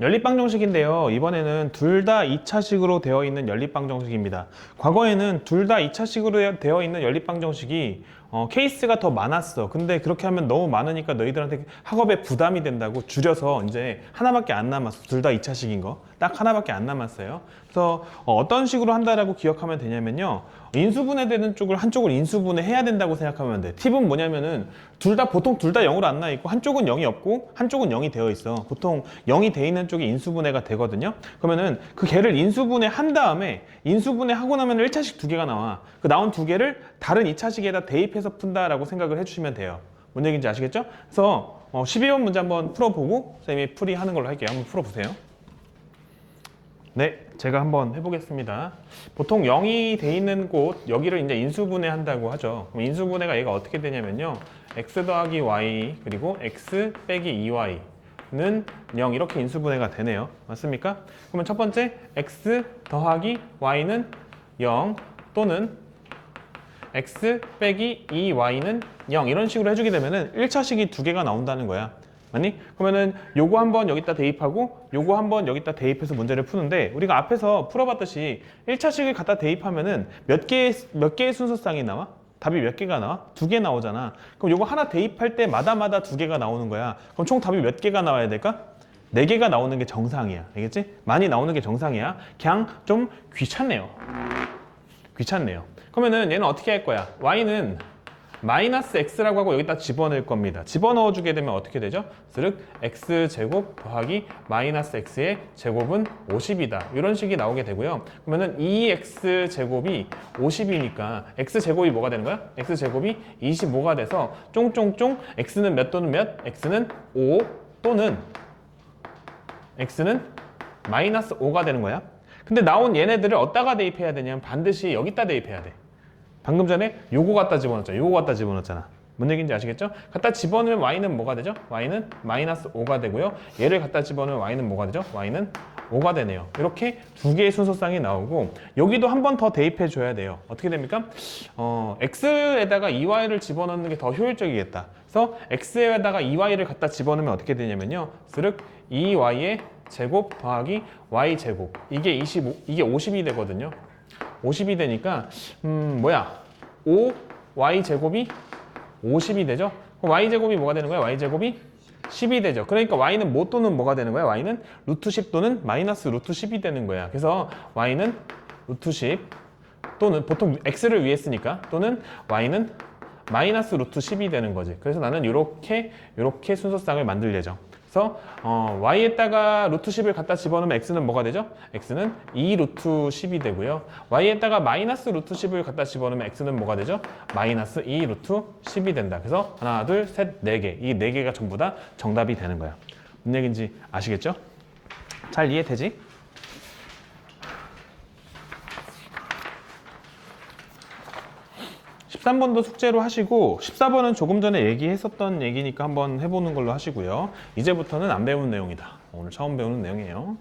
연립방 정식인데요. 이번에는 둘 다 2차식으로 되어 있는 연립방 정식입니다. 과거에는 둘 다 2차식으로 되어 있는 연립방 정식이 어, 케이스가 더 많았어. 근데 그렇게 하면 너무 많으니까 너희들한테 학업에 부담이 된다고 줄여서 이제 하나밖에 안 남았어. 둘 다 2차식인 거. 딱 하나밖에 안 남았어요. 그래서 어, 떤 식으로 한다라고 기억하면 되냐면요. 인수분해되는 쪽을 한쪽을 인수분해 해야 된다고 생각하면 돼. 팁은 뭐냐면은 둘 다 보통 둘 다 0으로 안 나 있고 한쪽은 0이 없고 한쪽은 0이 되어 있어. 보통 0이 돼 있는 쪽이 인수분해가 되거든요. 그러면은 그 개를 인수분해 한 다음에 인수분해 하고 나면 1차식 두 개가 나와. 그 나온 두 개를 다른 2차식에다 대입해 서 푼다라고 생각을 해주시면 돼요. 뭔 얘기인지 아시겠죠? 그래서 어, 12번 문제 한번 풀어보고 선생님이 풀이하는 걸로 할게요. 한번 풀어보세요. 네, 제가 한번 해보겠습니다. 보통 0이 돼 있는 곳 여기를 이제 인수분해 한다고 하죠. 그럼 인수분해가 얘가 어떻게 되냐면요. x 더하기 y 그리고 x 빼기 2y는 0 이렇게 인수분해가 되네요. 맞습니까? 그러면 첫 번째 x 더하기 y는 0 또는 x 빼기 2y는 0 이런 식으로 해주게 되면은 1차식이 두 개가 나온다는 거야. 맞니? 그러면은 요거 한번 여기다 대입하고 요거 한번 여기다 대입해서 문제를 푸는데 우리가 앞에서 풀어봤듯이 1차식을 갖다 대입하면은 몇 개의 몇 개의 순서쌍이 나와? 답이 몇 개가 나와? 두 개 나오잖아. 그럼 요거 하나 대입할 때마다마다 두 개가 나오는 거야. 그럼 총 답이 몇 개가 나와야 될까? 네 개가 나오는 게 정상이야. 알겠지? 많이 나오는 게 정상이야. 그냥 좀 귀찮네요. 귀찮네요. 그러면은 얘는 어떻게 할 거야? y는 마이너스 x라고 하고 여기다 집어넣을 겁니다. 집어넣어 주게 되면 어떻게 되죠? 즉 x 제곱 더하기 마이너스 x의 제곱은 50이다. 이런 식이 나오게 되고요. 그러면은 2x 제곱이 50이니까 x 제곱이 뭐가 되는 거야? x 제곱이 25가 돼서 쫑쫑쫑 x는 몇 또는 몇? x는 5 또는 x는 마이너스 5가 되는 거야. 근데 나온 얘네들을 어디다가 대입해야 되냐면 반드시 여기다 대입해야 돼. 방금 전에 요거 갖다 집어넣었잖아. 요거 갖다 집어넣었잖아. 뭔 얘기인지 아시겠죠? 갖다 집어넣으면 y는 뭐가 되죠? y는 마이너스 5가 되고요. 얘를 갖다 집어넣으면 y는 뭐가 되죠? y는 5가 되네요. 이렇게 두 개의 순서쌍이 나오고 여기도 한 번 더 대입해 줘야 돼요. 어떻게 됩니까? 어, x에다가 2y를 집어넣는 게 더 효율적이겠다. 그래서 x에다가 2y를 갖다 집어넣으면 어떻게 되냐면요. 스륵 2y의 제곱 더하기 y 제곱 이게 25 이게 50이 되거든요. 50이 되니까 음 뭐야 5 y 제곱이 50이 되죠. 그럼 y 제곱이 뭐가 되는 거야? y 제곱이 10이 되죠. 그러니까 y는 뭐 또는 뭐가 되는 거야? y는 루트 10 또는 마이너스 루트 10이 되는 거야. 그래서 y는 루트 10 또는 보통 x를 위해 쓰니까 또는 y는 마이너스 루트 10이 되는 거지. 그래서 나는 이렇게 이렇게 순서쌍을 만들 예정. 그래서 어, y에다가 루트 10을 갖다 집어넣으면 x는 뭐가 되죠? x는 2 루트 10이 되고요. y에다가 마이너스 루트 10을 갖다 집어넣으면 x는 뭐가 되죠? 마이너스 2 루트 10이 된다. 그래서 하나, 둘, 셋, 네 개. 이 네 개가 전부 다 정답이 되는 거야. 무슨 얘기인지 아시겠죠? 잘 이해되지? 십삼 번도 숙제로 하시고 14번은 조금 전에 얘기했었던 얘기니까 한번 해보는 걸로 하시고요. 이제부터는 안 배운 내용이다. 오늘 처음 배우는 내용이에요.